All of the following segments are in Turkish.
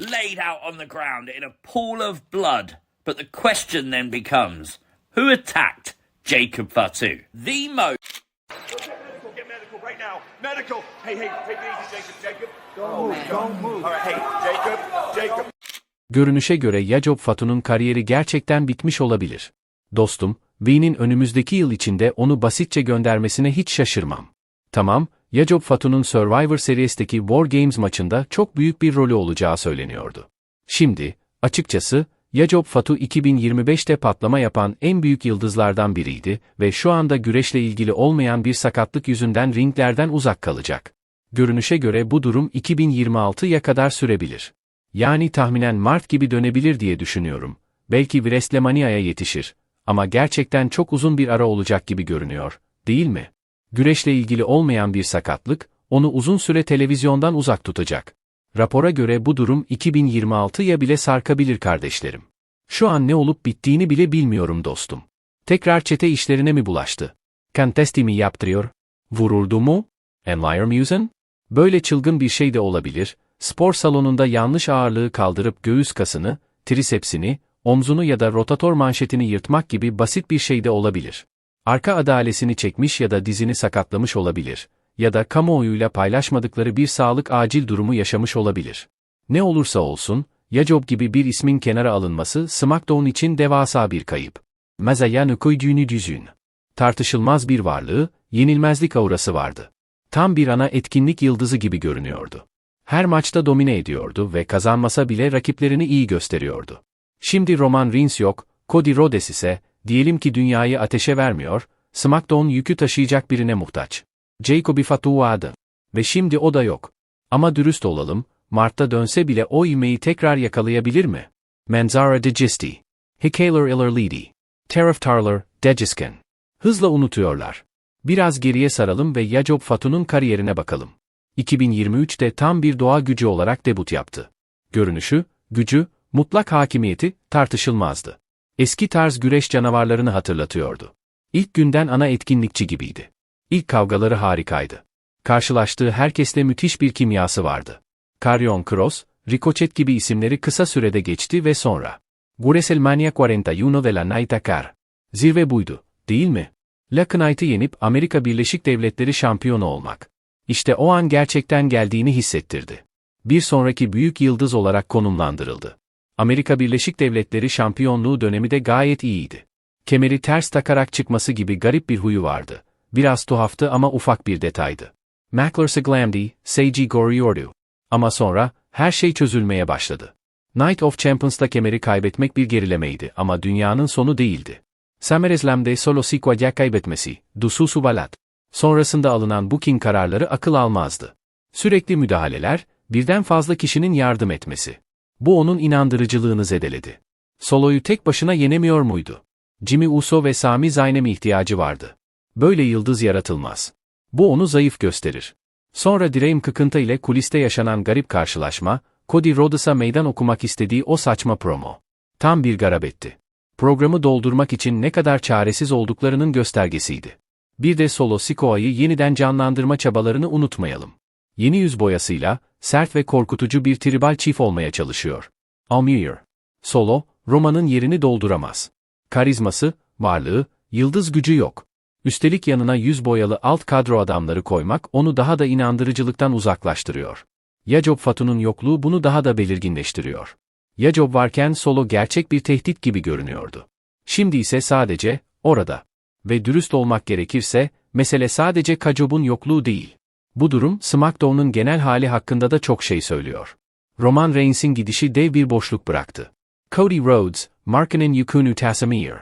laid out on the ground in a pool of blood. But the question then becomes who attacked Jacob Fatu? The most. Medical, get medical right now. Medical. Hey, hey, take it easy, Jacob. Jacob. Don't move. Don't move. All right, hey, Jacob. Jacob. Görünüşe göre Yacob Fatu'nun kariyeri gerçekten bitmiş olabilir. Dostum, V'nin önümüzdeki yıl içinde onu basitçe göndermesine hiç şaşırmam. Tamam, Yacob Fatu'nun Survivor Series'teki War Games maçında çok büyük bir rolü olacağı söyleniyordu. Şimdi, açıkçası, Yacob Fatu 2025'te patlama yapan en büyük yıldızlardan biriydi ve şu anda güreşle ilgili olmayan bir sakatlık yüzünden ringlerden uzak kalacak. Görünüşe göre bu durum 2026'ya kadar sürebilir. Yani tahminen Mart gibi dönebilir diye düşünüyorum. Belki WrestleMania'ya yetişir. Ama gerçekten çok uzun bir ara olacak gibi görünüyor, değil mi? Güreşle ilgili olmayan bir sakatlık, onu uzun süre televizyondan uzak tutacak. Rapora göre bu durum 2026'ya bile sarkabilir kardeşlerim. Şu an ne olup bittiğini bile bilmiyorum dostum. Tekrar çete işlerine mi bulaştı? Contesti mi yaptırıyor? Vuruldu mu? Enliar Musen? Böyle çılgın bir şey de olabilir, spor salonunda yanlış ağırlığı kaldırıp göğüs kasını, trisepsini, omzunu ya da rotator manşetini yırtmak gibi basit bir şey de olabilir. Arka adalesini çekmiş ya da dizini sakatlamış olabilir. Ya da kamuoyuyla paylaşmadıkları bir sağlık acil durumu yaşamış olabilir. Ne olursa olsun, Yacob gibi bir ismin kenara alınması SmackDown için devasa bir kayıp. Mazaya Nukoyduğunu düzün. Tartışılmaz bir varlığı, yenilmezlik aurası vardı. Tam bir ana etkinlik yıldızı gibi görünüyordu. Her maçta domine ediyordu ve kazanmasa bile rakiplerini iyi gösteriyordu. Şimdi Roman Reigns yok, Cody Rhodes ise, diyelim ki dünyayı ateşe vermiyor, SmackDown yükü taşıyacak birine muhtaç. Jacoby Fatu vardı. Ve şimdi o da yok. Ama dürüst olalım, Mart'ta dönse bile o ivmeyi tekrar yakalayabilir mi? Manzara Degisti. Hikaler Illerlidi. Tarif Tarler, Degisken. Hızla unutuyorlar. Biraz geriye saralım ve Yacob Fatu'nun kariyerine bakalım. 2023'te tam bir doğa gücü olarak debut yaptı. Görünüşü, gücü, mutlak hakimiyeti tartışılmazdı. Eski tarz güreş canavarlarını hatırlatıyordu. İlk günden ana etkinlikçi gibiydi. İlk kavgaları harikaydı. Karşılaştığı herkesle müthiş bir kimyası vardı. Karrion Cross, Ricochet gibi isimleri kısa sürede geçti ve sonra. WrestleMania 41 de la Night Car. Zirve buydu, değil mi? La Knight'ı yenip Amerika Birleşik Devletleri şampiyonu olmak. İşte o an gerçekten geldiğini hissettirdi. Bir sonraki büyük yıldız olarak konumlandırıldı. Amerika Birleşik Devletleri şampiyonluğu dönemi de gayet iyiydi. Kemeri ters takarak çıkması gibi garip bir huyu vardı. Biraz tuhaftı ama ufak bir detaydı. Mackler Glamdy, Seiji Goriyordu. Ama sonra, her şey çözülmeye başladı. Night of Champions'ta kemeri kaybetmek bir gerilemeydi ama dünyanın sonu değildi. SummerSlam'de solo Sikoya kaybetmesi, Dususu Balat. Sonrasında alınan booking kararları akıl almazdı. Sürekli müdahaleler, birden fazla kişinin yardım etmesi. Bu onun inandırıcılığını zedeledi. Solo'yu tek başına yenemiyor muydu? Jimmy Uso ve Sami Zayn'e ihtiyacı vardı? Böyle yıldız yaratılmaz. Bu onu zayıf gösterir. Sonra Dream Kıkınta ile kuliste yaşanan garip karşılaşma, Cody Rhodes'a meydan okumak istediği o saçma promo. Tam bir garabetti. Programı doldurmak için ne kadar çaresiz olduklarının göstergesiydi. Bir de Solo Sikoa'yı yeniden canlandırma çabalarını unutmayalım. Yeni yüz boyasıyla, sert ve korkutucu bir tribal çift olmaya çalışıyor. Amir. Solo, Roma'nın yerini dolduramaz. Karizması, varlığı, yıldız gücü yok. Üstelik yanına yüz boyalı alt kadro adamları koymak onu daha da inandırıcılıktan uzaklaştırıyor. Yacob Fatu'nun yokluğu bunu daha da belirginleştiriyor. Yacob varken Solo gerçek bir tehdit gibi görünüyordu. Şimdi ise sadece, orada. Ve dürüst olmak gerekirse, mesele sadece Kajob'un yokluğu değil. Bu durum, SmackDown'un genel hali hakkında da çok şey söylüyor. Roman Reigns'in gidişi dev bir boşluk bıraktı. Cody Rhodes, Markkanen Yukunu Tasamir.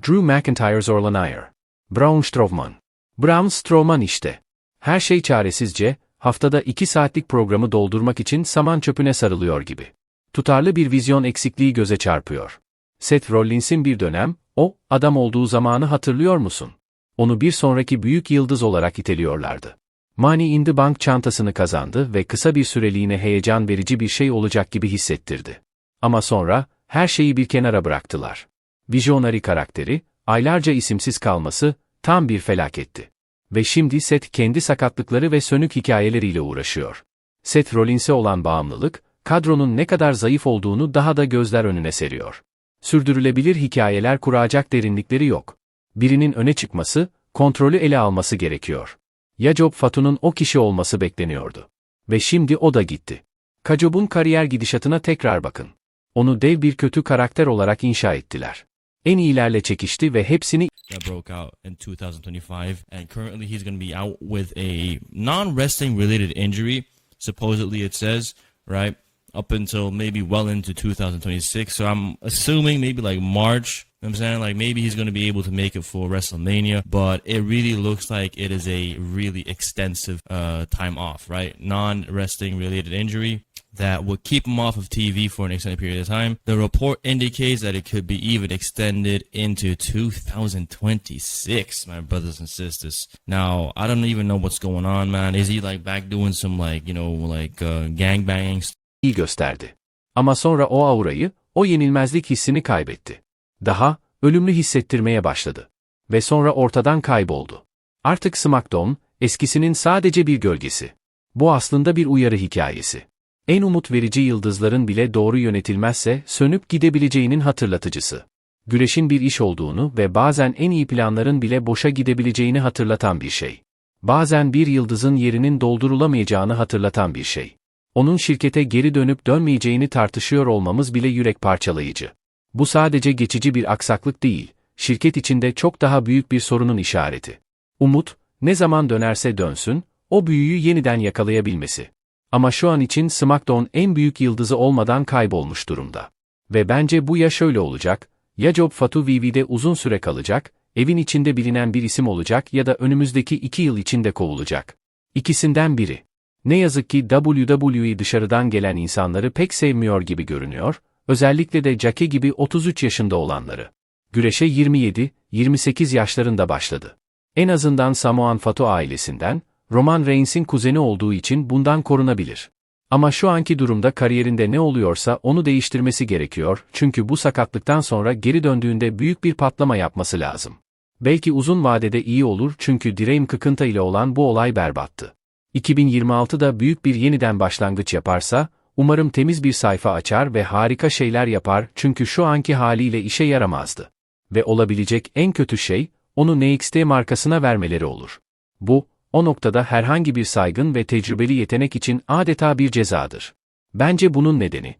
Drew McIntyre Zorlanire. Braun Strowman. Braun Strowman işte. Her şey çaresizce, haftada iki saatlik programı doldurmak için saman çöpüne sarılıyor gibi. Tutarlı bir vizyon eksikliği göze çarpıyor. Seth Rollins'in bir dönem, o, adam olduğu zamanı hatırlıyor musun? Onu bir sonraki büyük yıldız olarak iteliyorlardı. Money in the Bank çantasını kazandı ve kısa bir süreliğine heyecan verici bir şey olacak gibi hissettirdi. Ama sonra, her şeyi bir kenara bıraktılar. Visionary karakteri, aylarca isimsiz kalması, tam bir felaketti. Ve şimdi Seth kendi sakatlıkları ve sönük hikayeleriyle uğraşıyor. Seth Rollins'e olan bağımlılık, kadronun ne kadar zayıf olduğunu daha da gözler önüne seriyor. Sürdürülebilir hikayeler kuracak derinlikleri yok. Birinin öne çıkması, kontrolü ele alması gerekiyor. Yacob Fatu'nun o kişi olması bekleniyordu. Ve şimdi o da gitti. Kacob'un kariyer gidişatına tekrar bakın. Onu dev bir kötü karakter olarak inşa ettiler. En iyilerle çekişti ve hepsini that broke out in 2025, and currently he's going to be out with a non-wrestling related injury. Supposedly, it says right up until maybe well into 2026. So I'm assuming maybe like March. you know I'm saying like maybe he's going to be able to make it for WrestleMania, but it really looks like it is a really extensive uh, time off, right? Non-wrestling related injury that would keep him off of TV for an extended period of time. The report indicates that it could be even extended into 2026, my brothers and sisters. Now, I don't even know what's going on, man. Is he like back doing some like, you know, like uh, gangbanging iyi gösterdi. Ama sonra o aurayı, o yenilmezlik hissini kaybetti. Daha, ölümlü hissettirmeye başladı. Ve sonra ortadan kayboldu. Artık SmackDown, eskisinin sadece bir gölgesi. Bu aslında bir uyarı hikayesi. En umut verici yıldızların bile doğru yönetilmezse sönüp gidebileceğinin hatırlatıcısı. Güreşin bir iş olduğunu ve bazen en iyi planların bile boşa gidebileceğini hatırlatan bir şey. Bazen bir yıldızın yerinin doldurulamayacağını hatırlatan bir şey. Onun şirkete geri dönüp dönmeyeceğini tartışıyor olmamız bile yürek parçalayıcı. Bu sadece geçici bir aksaklık değil, şirket içinde çok daha büyük bir sorunun işareti. Umut, ne zaman dönerse dönsün, o büyüyü yeniden yakalayabilmesi. Ama şu an için SmackDown en büyük yıldızı olmadan kaybolmuş durumda. Ve bence bu ya şöyle olacak, ya Job Fatu VV'de uzun süre kalacak, evin içinde bilinen bir isim olacak ya da önümüzdeki iki yıl içinde kovulacak. İkisinden biri. Ne yazık ki WWE dışarıdan gelen insanları pek sevmiyor gibi görünüyor, özellikle de Jackie gibi 33 yaşında olanları. Güreşe 27-28 yaşlarında başladı. En azından Samoan Fatu ailesinden, Roman Reigns'in kuzeni olduğu için bundan korunabilir. Ama şu anki durumda kariyerinde ne oluyorsa onu değiştirmesi gerekiyor çünkü bu sakatlıktan sonra geri döndüğünde büyük bir patlama yapması lazım. Belki uzun vadede iyi olur çünkü Dream Kıkınta ile olan bu olay berbattı. 2026'da büyük bir yeniden başlangıç yaparsa, umarım temiz bir sayfa açar ve harika şeyler yapar çünkü şu anki haliyle işe yaramazdı. Ve olabilecek en kötü şey, onu NXT markasına vermeleri olur. Bu, o noktada herhangi bir saygın ve tecrübeli yetenek için adeta bir cezadır. Bence bunun nedeni,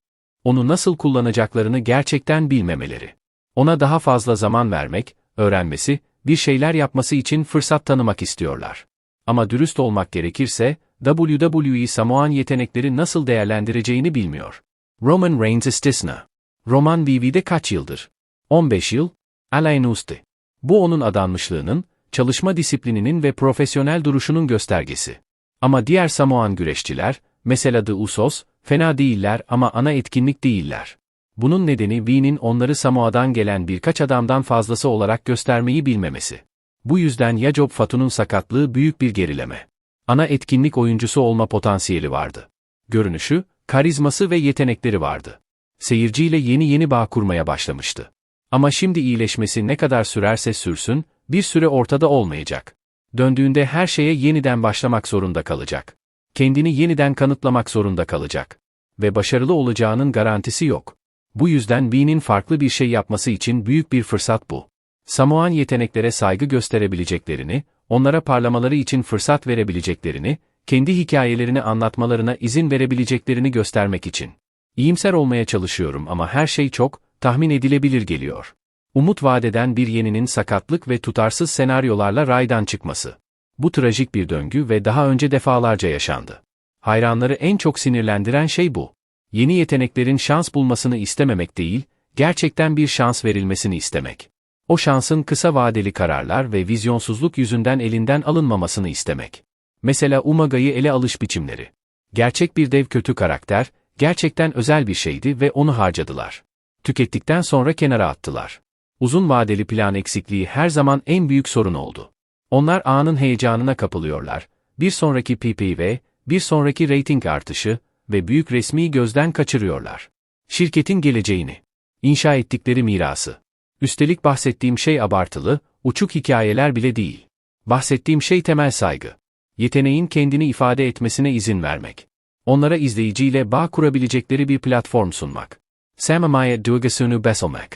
onu nasıl kullanacaklarını gerçekten bilmemeleri. Ona daha fazla zaman vermek, öğrenmesi, bir şeyler yapması için fırsat tanımak istiyorlar. Ama dürüst olmak gerekirse, WWE Samoan yetenekleri nasıl değerlendireceğini bilmiyor. Roman Reigns istisna. Roman VV'de kaç yıldır? 15 yıl? Alain Usti. Bu onun adanmışlığının, çalışma disiplininin ve profesyonel duruşunun göstergesi. Ama diğer Samoan güreşçiler, mesela The Usos, fena değiller ama ana etkinlik değiller. Bunun nedeni V'nin onları Samoa'dan gelen birkaç adamdan fazlası olarak göstermeyi bilmemesi. Bu yüzden Yacob Fatu'nun sakatlığı büyük bir gerileme. Ana etkinlik oyuncusu olma potansiyeli vardı. Görünüşü, karizması ve yetenekleri vardı. Seyirciyle yeni yeni bağ kurmaya başlamıştı. Ama şimdi iyileşmesi ne kadar sürerse sürsün, bir süre ortada olmayacak. Döndüğünde her şeye yeniden başlamak zorunda kalacak. Kendini yeniden kanıtlamak zorunda kalacak. Ve başarılı olacağının garantisi yok. Bu yüzden V'nin farklı bir şey yapması için büyük bir fırsat bu. Samoan yeteneklere saygı gösterebileceklerini, onlara parlamaları için fırsat verebileceklerini, kendi hikayelerini anlatmalarına izin verebileceklerini göstermek için. İyimser olmaya çalışıyorum ama her şey çok, tahmin edilebilir geliyor. Umut vadeden bir yeninin sakatlık ve tutarsız senaryolarla raydan çıkması. Bu trajik bir döngü ve daha önce defalarca yaşandı. Hayranları en çok sinirlendiren şey bu. Yeni yeteneklerin şans bulmasını istememek değil, gerçekten bir şans verilmesini istemek. O şansın kısa vadeli kararlar ve vizyonsuzluk yüzünden elinden alınmamasını istemek. Mesela Umaga'yı ele alış biçimleri. Gerçek bir dev kötü karakter, gerçekten özel bir şeydi ve onu harcadılar. Tükettikten sonra kenara attılar. Uzun vadeli plan eksikliği her zaman en büyük sorun oldu. Onlar anın heyecanına kapılıyorlar. Bir sonraki PPV, bir sonraki rating artışı ve büyük resmi gözden kaçırıyorlar. Şirketin geleceğini, inşa ettikleri mirası. Üstelik bahsettiğim şey abartılı, uçuk hikayeler bile değil. Bahsettiğim şey temel saygı. Yeteneğin kendini ifade etmesine izin vermek. Onlara izleyiciyle bağ kurabilecekleri bir platform sunmak. Samamaya duygusunu beslemek.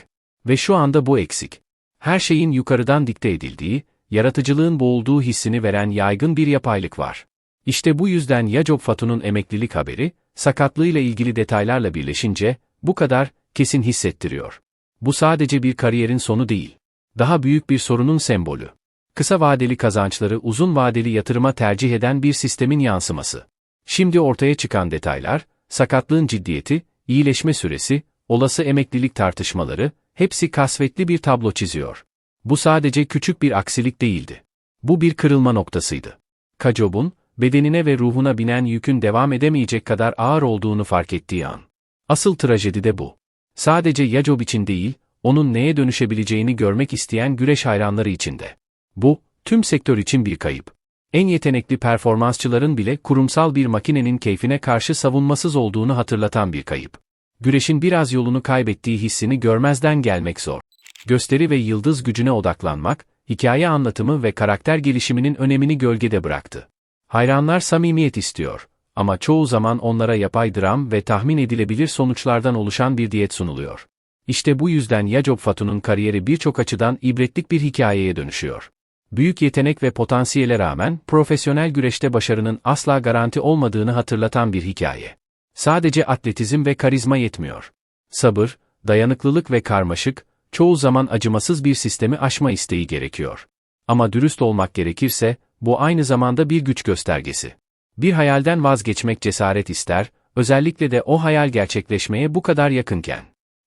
Ve şu anda bu eksik. Her şeyin yukarıdan dikte edildiği, yaratıcılığın boğulduğu hissini veren yaygın bir yapaylık var. İşte bu yüzden Yacob Fatu'nun emeklilik haberi, sakatlığıyla ilgili detaylarla birleşince, bu kadar, kesin hissettiriyor. Bu sadece bir kariyerin sonu değil. Daha büyük bir sorunun sembolü. Kısa vadeli kazançları uzun vadeli yatırıma tercih eden bir sistemin yansıması. Şimdi ortaya çıkan detaylar, sakatlığın ciddiyeti, iyileşme süresi, olası emeklilik tartışmaları, hepsi kasvetli bir tablo çiziyor. Bu sadece küçük bir aksilik değildi. Bu bir kırılma noktasıydı. Kacob'un, bedenine ve ruhuna binen yükün devam edemeyecek kadar ağır olduğunu fark ettiği an. Asıl trajedi de bu. Sadece Yacob için değil, onun neye dönüşebileceğini görmek isteyen güreş hayranları için de. Bu, tüm sektör için bir kayıp. En yetenekli performansçıların bile kurumsal bir makinenin keyfine karşı savunmasız olduğunu hatırlatan bir kayıp. Güreşin biraz yolunu kaybettiği hissini görmezden gelmek zor. Gösteri ve yıldız gücüne odaklanmak, hikaye anlatımı ve karakter gelişiminin önemini gölgede bıraktı. Hayranlar samimiyet istiyor ama çoğu zaman onlara yapay dram ve tahmin edilebilir sonuçlardan oluşan bir diyet sunuluyor. İşte bu yüzden Yacob Fatu'nun kariyeri birçok açıdan ibretlik bir hikayeye dönüşüyor. Büyük yetenek ve potansiyele rağmen profesyonel güreşte başarının asla garanti olmadığını hatırlatan bir hikaye. Sadece atletizm ve karizma yetmiyor. Sabır, dayanıklılık ve karmaşık, çoğu zaman acımasız bir sistemi aşma isteği gerekiyor. Ama dürüst olmak gerekirse, bu aynı zamanda bir güç göstergesi. Bir hayalden vazgeçmek cesaret ister, özellikle de o hayal gerçekleşmeye bu kadar yakınken.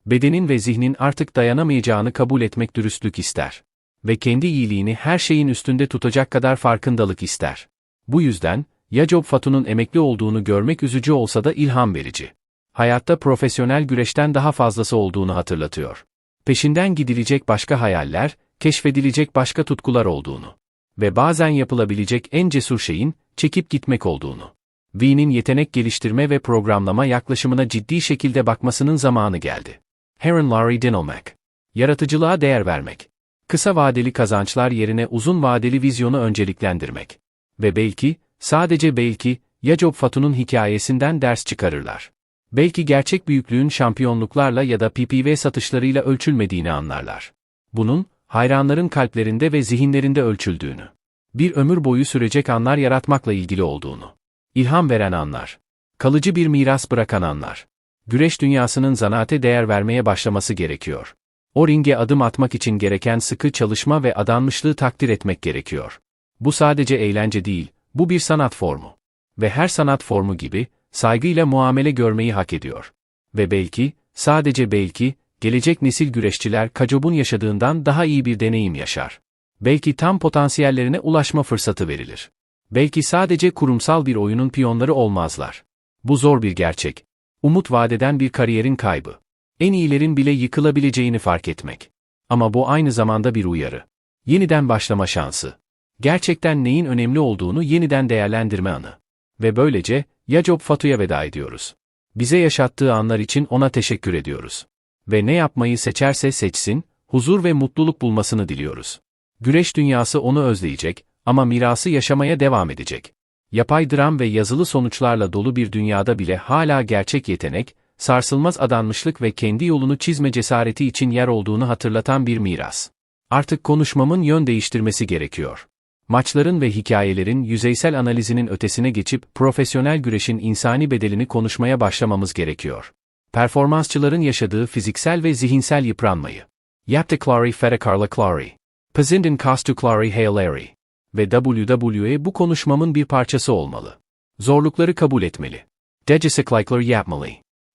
Bedenin ve zihnin artık dayanamayacağını kabul etmek dürüstlük ister. Ve kendi iyiliğini her şeyin üstünde tutacak kadar farkındalık ister. Bu yüzden, Yacob Fatu'nun emekli olduğunu görmek üzücü olsa da ilham verici. Hayatta profesyonel güreşten daha fazlası olduğunu hatırlatıyor. Peşinden gidilecek başka hayaller, keşfedilecek başka tutkular olduğunu ve bazen yapılabilecek en cesur şeyin, çekip gitmek olduğunu. V'nin yetenek geliştirme ve programlama yaklaşımına ciddi şekilde bakmasının zamanı geldi. Heron Larry Dinelmack. Yaratıcılığa değer vermek. Kısa vadeli kazançlar yerine uzun vadeli vizyonu önceliklendirmek. Ve belki, sadece belki, Yacob Fatu'nun hikayesinden ders çıkarırlar. Belki gerçek büyüklüğün şampiyonluklarla ya da PPV satışlarıyla ölçülmediğini anlarlar. Bunun, hayranların kalplerinde ve zihinlerinde ölçüldüğünü, bir ömür boyu sürecek anlar yaratmakla ilgili olduğunu, ilham veren anlar, kalıcı bir miras bırakan anlar. Güreş dünyasının zanaate değer vermeye başlaması gerekiyor. O ringe adım atmak için gereken sıkı çalışma ve adanmışlığı takdir etmek gerekiyor. Bu sadece eğlence değil, bu bir sanat formu. Ve her sanat formu gibi, saygıyla muamele görmeyi hak ediyor. Ve belki, sadece belki, gelecek nesil güreşçiler Kacob'un yaşadığından daha iyi bir deneyim yaşar. Belki tam potansiyellerine ulaşma fırsatı verilir. Belki sadece kurumsal bir oyunun piyonları olmazlar. Bu zor bir gerçek. Umut vadeden bir kariyerin kaybı. En iyilerin bile yıkılabileceğini fark etmek. Ama bu aynı zamanda bir uyarı. Yeniden başlama şansı. Gerçekten neyin önemli olduğunu yeniden değerlendirme anı. Ve böylece, Yacob Fatu'ya veda ediyoruz. Bize yaşattığı anlar için ona teşekkür ediyoruz ve ne yapmayı seçerse seçsin, huzur ve mutluluk bulmasını diliyoruz. Güreş dünyası onu özleyecek ama mirası yaşamaya devam edecek. Yapay dram ve yazılı sonuçlarla dolu bir dünyada bile hala gerçek yetenek, sarsılmaz adanmışlık ve kendi yolunu çizme cesareti için yer olduğunu hatırlatan bir miras. Artık konuşmamın yön değiştirmesi gerekiyor. Maçların ve hikayelerin yüzeysel analizinin ötesine geçip profesyonel güreşin insani bedelini konuşmaya başlamamız gerekiyor performansçıların yaşadığı fiziksel ve zihinsel yıpranmayı. Yaptıkları fedakarlıkları. Pazindin kastukları hayalleri. Ve WWE bu konuşmamın bir parçası olmalı. Zorlukları kabul etmeli. Desteklikler yapmalı.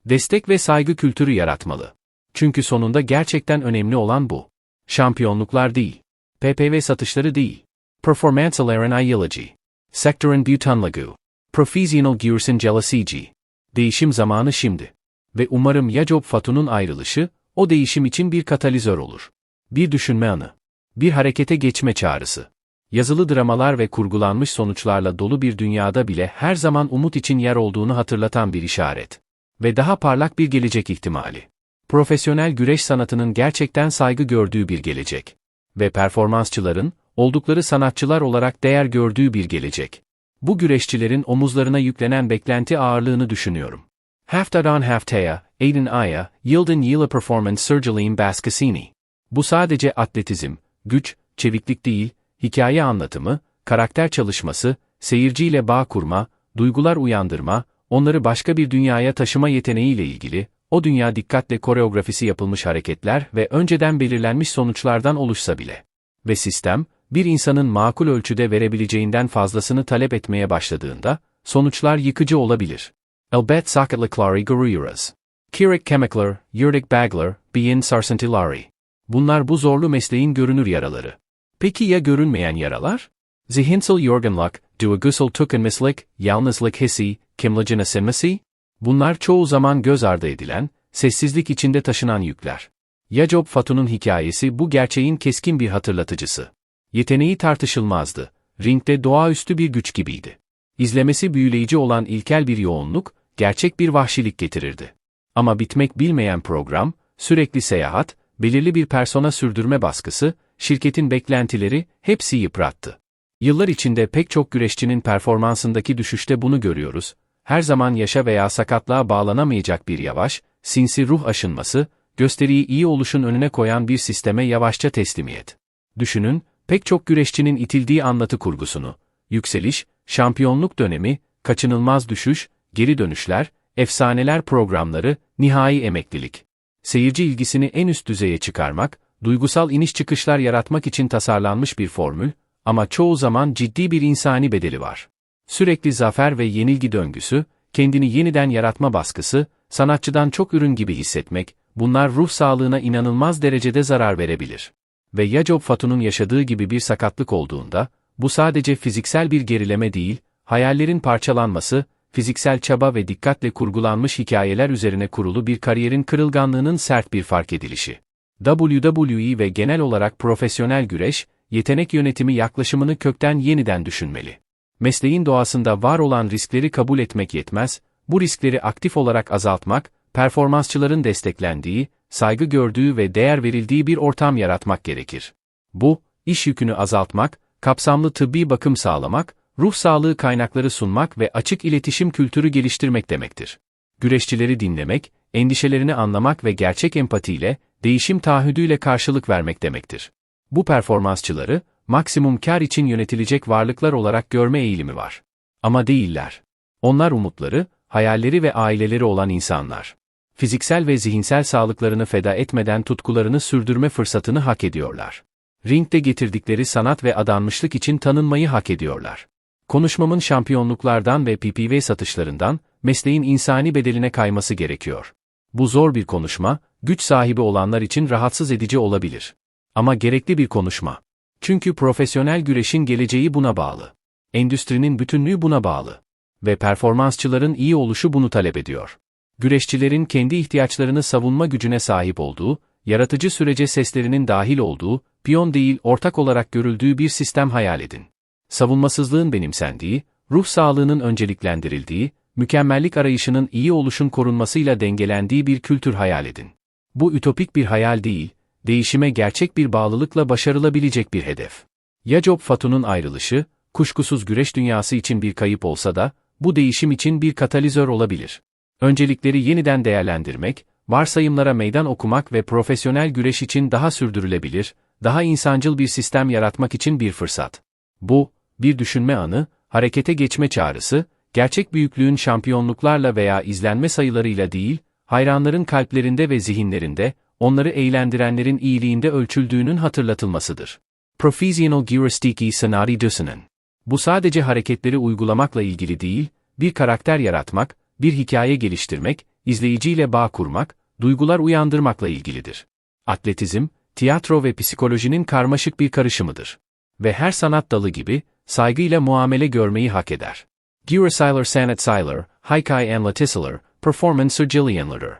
Destek ve saygı kültürü yaratmalı. Çünkü sonunda gerçekten önemli olan bu. Şampiyonluklar değil. PPV satışları değil. Performansların ideology. Sektörün butanlagu. Profesyonel gürsün jelasici. Değişim zamanı şimdi. Ve umarım Yacob Fatu'nun ayrılışı, o değişim için bir katalizör olur. Bir düşünme anı. Bir harekete geçme çağrısı. Yazılı dramalar ve kurgulanmış sonuçlarla dolu bir dünyada bile her zaman umut için yer olduğunu hatırlatan bir işaret. Ve daha parlak bir gelecek ihtimali. Profesyonel güreş sanatının gerçekten saygı gördüğü bir gelecek. Ve performansçıların, oldukları sanatçılar olarak değer gördüğü bir gelecek. Bu güreşçilerin omuzlarına yüklenen beklenti ağırlığını düşünüyorum. Haftadan haftaya, Aiden Aya, yıldan yıla performance Sergeline Baskasini. Bu sadece atletizm, güç, çeviklik değil, hikaye anlatımı, karakter çalışması, seyirciyle bağ kurma, duygular uyandırma, onları başka bir dünyaya taşıma yeteneğiyle ilgili, o dünya dikkatle koreografisi yapılmış hareketler ve önceden belirlenmiş sonuçlardan oluşsa bile. Ve sistem, bir insanın makul ölçüde verebileceğinden fazlasını talep etmeye başladığında, sonuçlar yıkıcı olabilir. Elbet sakatlıkları görüyoruz. Kirik kemikler, yürek bagler, beyin sarsıntıları. Bunlar bu zorlu mesleğin görünür yaraları. Peki ya görünmeyen yaralar? Zihinsel yorgunluk, duygusal tükenmişlik, yalnızlık hissi, kimlicine sinmesi? Bunlar çoğu zaman göz ardı edilen, sessizlik içinde taşınan yükler. Yacob Fatu'nun hikayesi bu gerçeğin keskin bir hatırlatıcısı. Yeteneği tartışılmazdı. Ringde doğaüstü bir güç gibiydi. İzlemesi büyüleyici olan ilkel bir yoğunluk, gerçek bir vahşilik getirirdi. Ama bitmek bilmeyen program, sürekli seyahat, belirli bir persona sürdürme baskısı, şirketin beklentileri hepsi yıprattı. Yıllar içinde pek çok güreşçinin performansındaki düşüşte bunu görüyoruz. Her zaman yaşa veya sakatlığa bağlanamayacak bir yavaş, sinsi ruh aşınması, gösteriyi iyi oluşun önüne koyan bir sisteme yavaşça teslimiyet. Düşünün, pek çok güreşçinin itildiği anlatı kurgusunu. Yükseliş, şampiyonluk dönemi, kaçınılmaz düşüş, geri dönüşler, efsaneler programları, nihai emeklilik. Seyirci ilgisini en üst düzeye çıkarmak, duygusal iniş çıkışlar yaratmak için tasarlanmış bir formül, ama çoğu zaman ciddi bir insani bedeli var. Sürekli zafer ve yenilgi döngüsü, kendini yeniden yaratma baskısı, sanatçıdan çok ürün gibi hissetmek, bunlar ruh sağlığına inanılmaz derecede zarar verebilir. Ve Yacob Fatu'nun yaşadığı gibi bir sakatlık olduğunda, bu sadece fiziksel bir gerileme değil, hayallerin parçalanması, fiziksel çaba ve dikkatle kurgulanmış hikayeler üzerine kurulu bir kariyerin kırılganlığının sert bir fark edilişi. WWE ve genel olarak profesyonel güreş, yetenek yönetimi yaklaşımını kökten yeniden düşünmeli. Mesleğin doğasında var olan riskleri kabul etmek yetmez, bu riskleri aktif olarak azaltmak, performansçıların desteklendiği, saygı gördüğü ve değer verildiği bir ortam yaratmak gerekir. Bu, iş yükünü azaltmak, kapsamlı tıbbi bakım sağlamak, ruh sağlığı kaynakları sunmak ve açık iletişim kültürü geliştirmek demektir. Güreşçileri dinlemek, endişelerini anlamak ve gerçek empatiyle, değişim taahhüdüyle karşılık vermek demektir. Bu performansçıları, maksimum kar için yönetilecek varlıklar olarak görme eğilimi var. Ama değiller. Onlar umutları, hayalleri ve aileleri olan insanlar. Fiziksel ve zihinsel sağlıklarını feda etmeden tutkularını sürdürme fırsatını hak ediyorlar. Ringde getirdikleri sanat ve adanmışlık için tanınmayı hak ediyorlar. Konuşmamın şampiyonluklardan ve PPV satışlarından, mesleğin insani bedeline kayması gerekiyor. Bu zor bir konuşma, güç sahibi olanlar için rahatsız edici olabilir. Ama gerekli bir konuşma. Çünkü profesyonel güreşin geleceği buna bağlı. Endüstrinin bütünlüğü buna bağlı. Ve performansçıların iyi oluşu bunu talep ediyor. Güreşçilerin kendi ihtiyaçlarını savunma gücüne sahip olduğu, yaratıcı sürece seslerinin dahil olduğu, piyon değil ortak olarak görüldüğü bir sistem hayal edin. Savunmasızlığın benimsendiği, ruh sağlığının önceliklendirildiği, mükemmellik arayışının iyi oluşun korunmasıyla dengelendiği bir kültür hayal edin. Bu ütopik bir hayal değil, değişime gerçek bir bağlılıkla başarılabilecek bir hedef. Yacob Fatu'nun ayrılışı, kuşkusuz güreş dünyası için bir kayıp olsa da, bu değişim için bir katalizör olabilir. Öncelikleri yeniden değerlendirmek, varsayımlara meydan okumak ve profesyonel güreş için daha sürdürülebilir, daha insancıl bir sistem yaratmak için bir fırsat. Bu, bir düşünme anı, harekete geçme çağrısı, gerçek büyüklüğün şampiyonluklarla veya izlenme sayılarıyla değil, hayranların kalplerinde ve zihinlerinde, onları eğlendirenlerin iyiliğinde ölçüldüğünün hatırlatılmasıdır. Professional Gymnastiki Sanari Düsenen. Bu sadece hareketleri uygulamakla ilgili değil, bir karakter yaratmak, bir hikaye geliştirmek, izleyiciyle bağ kurmak, duygular uyandırmakla ilgilidir. Atletizm, tiyatro ve psikolojinin karmaşık bir karışımıdır. Ve her sanat dalı gibi, saygıyla muamele görmeyi hak eder. Gyrosiler Sanatsiler, Haikai Anlatisiler, Performance Sergilianladır.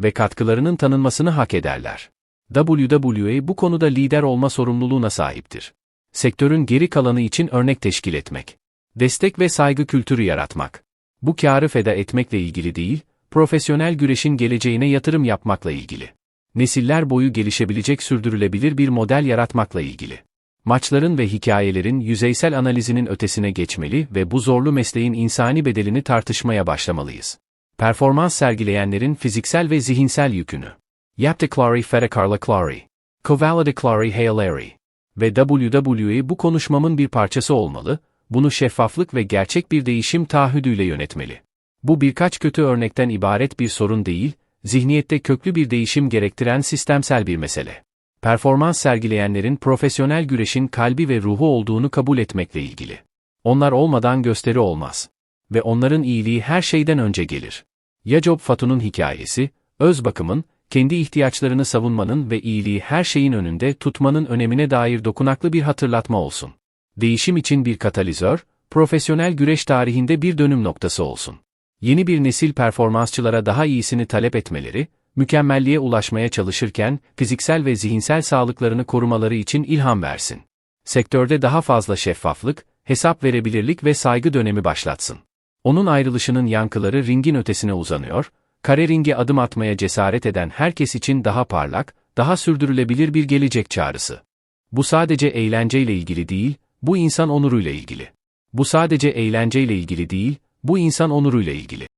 Ve katkılarının tanınmasını hak ederler. WWE bu konuda lider olma sorumluluğuna sahiptir. Sektörün geri kalanı için örnek teşkil etmek. Destek ve saygı kültürü yaratmak. Bu karı feda etmekle ilgili değil, profesyonel güreşin geleceğine yatırım yapmakla ilgili. Nesiller boyu gelişebilecek sürdürülebilir bir model yaratmakla ilgili. Maçların ve hikayelerin yüzeysel analizinin ötesine geçmeli ve bu zorlu mesleğin insani bedelini tartışmaya başlamalıyız. Performans sergileyenlerin fiziksel ve zihinsel yükünü. Yaptıkları fedakarlıkları. Kovaladıkları hayalleri. Ve WWE bu konuşmamın bir parçası olmalı, bunu şeffaflık ve gerçek bir değişim taahhüdüyle yönetmeli. Bu birkaç kötü örnekten ibaret bir sorun değil, zihniyette köklü bir değişim gerektiren sistemsel bir mesele. Performans sergileyenlerin profesyonel güreşin kalbi ve ruhu olduğunu kabul etmekle ilgili. Onlar olmadan gösteri olmaz. Ve onların iyiliği her şeyden önce gelir. Yacob Fatu'nun hikayesi, öz bakımın, kendi ihtiyaçlarını savunmanın ve iyiliği her şeyin önünde tutmanın önemine dair dokunaklı bir hatırlatma olsun. Değişim için bir katalizör, profesyonel güreş tarihinde bir dönüm noktası olsun. Yeni bir nesil performansçılara daha iyisini talep etmeleri, mükemmelliğe ulaşmaya çalışırken fiziksel ve zihinsel sağlıklarını korumaları için ilham versin. Sektörde daha fazla şeffaflık, hesap verebilirlik ve saygı dönemi başlatsın. Onun ayrılışının yankıları ringin ötesine uzanıyor, kare ringe adım atmaya cesaret eden herkes için daha parlak, daha sürdürülebilir bir gelecek çağrısı. Bu sadece eğlenceyle ilgili değil, bu insan onuruyla ilgili. Bu sadece eğlenceyle ilgili değil, bu insan onuruyla ilgili.